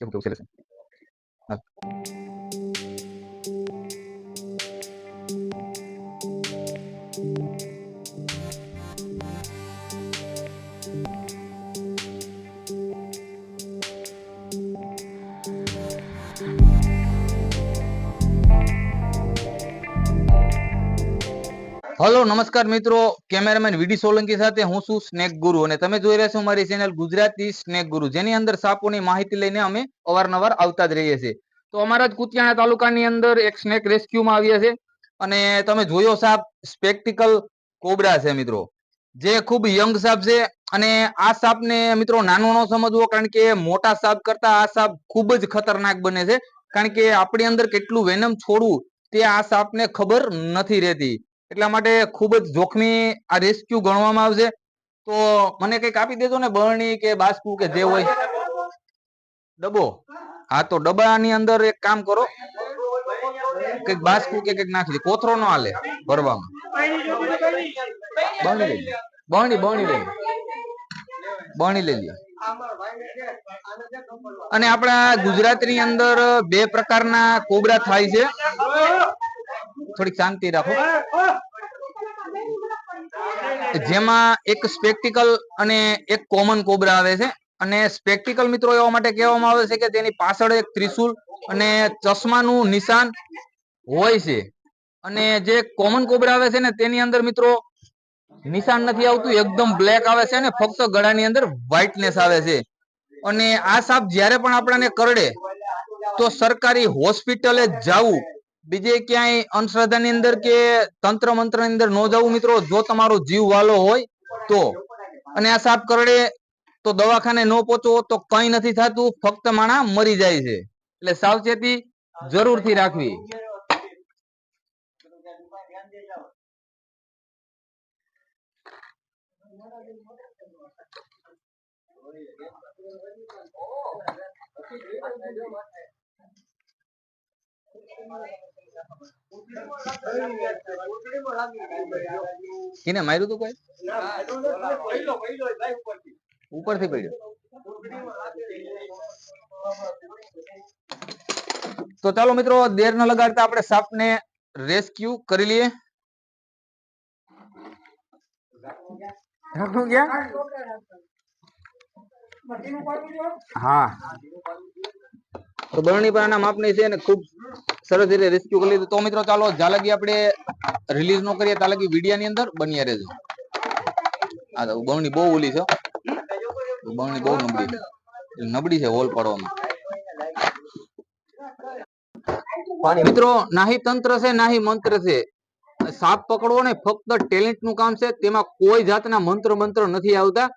કેવું કેવું છે હલો, નમસ્કાર મિત્રો. કેમેરામેન વીડી સોલંકી સાથે હું છું સ્નેક ગુરુ અને તમે જોઈ રહ્યા છો મારી ચેનલ ગુજરાતી સ્નેક ગુરુ, જેની અંદર સાપોની માહિતી લઈને અમે અવારનવાર આવતા જ રહીએ છીએ. તો અમારા જ કુતિયાણા તાલુકાની અંદર એક સ્નેક રેસ્ક્યુમાં આવ્યા છે. અને તમે જોયો સાપ સ્પેક્ટિકલ કોબરા છે મિત્રો. જે ખૂબ યંગ સાપ છે અને આ સાપને મિત્રો નાનો ન સમજવો, કારણ કે મોટા સાપ કરતા આ સાપ ખૂબ જ ખતરનાક બને છે. કારણ કે આપણી અંદર કેટલું વેનમ છોડવું તે આ સાપને ખબર નથી રહેતી. એટલા માટે ખૂબ જ જોખમી આ રેસ્ક્યુ ગણવામાં આવશે. તો મને કંઈક આપી દેજો ને બરણી કે બાસ્કુ કે જે હોય. ડબ્બો. હા, તો ડબ્બાની અંદર એક કામ કરો. કંઈક બાસ્કુ કે કંઈક નાખી દે. કોથરો નો હાલે ભરવામાં બરણી લઈ બરણી બરણી લઈ બરણી લઈ લે અને આપણા ગુજરાતની અંદર બે પ્રકારના કોબરા થાય છે. થોડીક શાંતિ રાખો. જેમાં એક સ્પેક્ટિકલ અને એક કોમન કોબરા આવે છે. અને સ્પેક્ટિકલ મિત્રો એવા માટે કહેવામાં આવે છે કે તેની પાછળ એક ત્રિશુલ અને ચશ્માનું નિશાન હોય છે. અને જે કોમન કોબરા આવે છે ને તેની અંદર મિત્રો નિશાન નથી આવતું એકદમ બ્લેક આવે છે અને ફક્ત ગળાની અંદર વ્હાઇટનેસ આવે છે. અને આ સાપ જ્યારે પણ આપણાને કરડે તો સરકારી હોસ્પિટલે જવું બીજે ક્યાંય અંધશ્રદ્ધાની અંદર કે તંત્ર મંત્રની અંદર ન જવું મિત્રો, જો તમારો જીવ વાલો હોય તો. અને આ સાપ કરડે તો દવાખાને ન પહોંચો તો કઈ નથી થતું, ફક્ત માણા મરી જાય છે. એટલે સાવચેતી જરૂરથી રાખવી. કિને માર્યું તું કોઈ? ઉપરથી પડ્યો. તો ચાલો મિત્રો દેર ન લગાડતા આપણે સાપને રેસ્ક્યુ કરી લઈએ? હા. તો બરણી પાના આના માપની છે ને ખૂબ સરસ રીતે રેસ્ક્યુ કરી લીધું. તો મિત્રો ચાલો જાલગી આપણે રિલીઝ નો કરીએ. ત્યાં લગી વિડીયા ની અંદર બન્યા રહેજો. હા તો બરણી બહુ ઓલી છે હો. બહુ નબળી નબળી છે હોલ પાડવામાં. મિત્રો નાહી તંત્ર છે નાહી મંત્ર છે. સાપ પકડવો ને ફક્ત ટેલેન્ટનું કામ છે. તેમાં કોઈ જાતના મંત્ર મંત્ર નથી આવતા.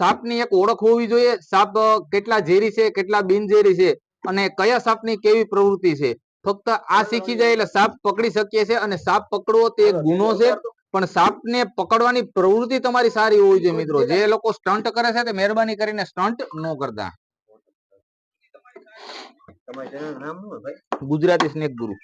સાપની એક ઓળખ હોવી જોઈએ. સાપ કેટલા ઝેરી છે કેટલા બિનઝેરી છે અને કયા સાપની કેવી પ્રવૃત્તિ છે. ફક્ત આ શીખી જાય એટલે સાપ પકડી શકીએ છીએ અને સાપ પકડવો તે ગુનો છે, પણ સાપને પકડવાની પ્રવૃત્તિ તમારી સારી હોવી જોઈએ મિત્રો. જે લોકો સ્ટન્ટ કરે છે તે મહેરબાની કરીને સ્ટન્ટ ન કરતા. ગુજરાતી સ્નેક ગુરુ.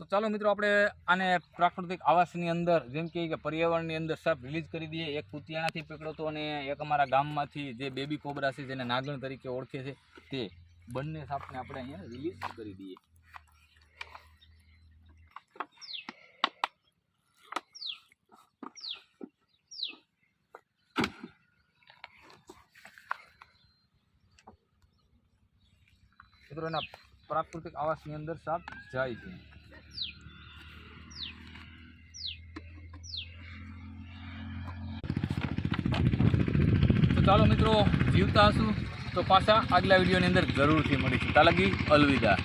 તો ચાલો મિત્રો આપણે આને પ્રાકૃતિક આવાસની અંદર, જેમ કે કે પર્યાવરણની અંદર સાપ રિલીઝ કરી દઈએ. એક કુતિયાણાથી પકડો હતો અને એક અમારા ગામમાંથી જે બેબી કોબરા છે જેને નાગણ તરીકે ઓળખે છે તે બંને સાપને આપણે અહીંયા રિલીઝ કરી દઈએ. મિત્રો, એના પ્રાકૃતિક આવાસની અંદર સાપ જાય છે. તો ચાલો મિત્રો, જીવતા હશું. તો પાછા આગલા વિડીયોની અંદર જરૂરથી મળીશું. ત્યાં લગી અલવિદા.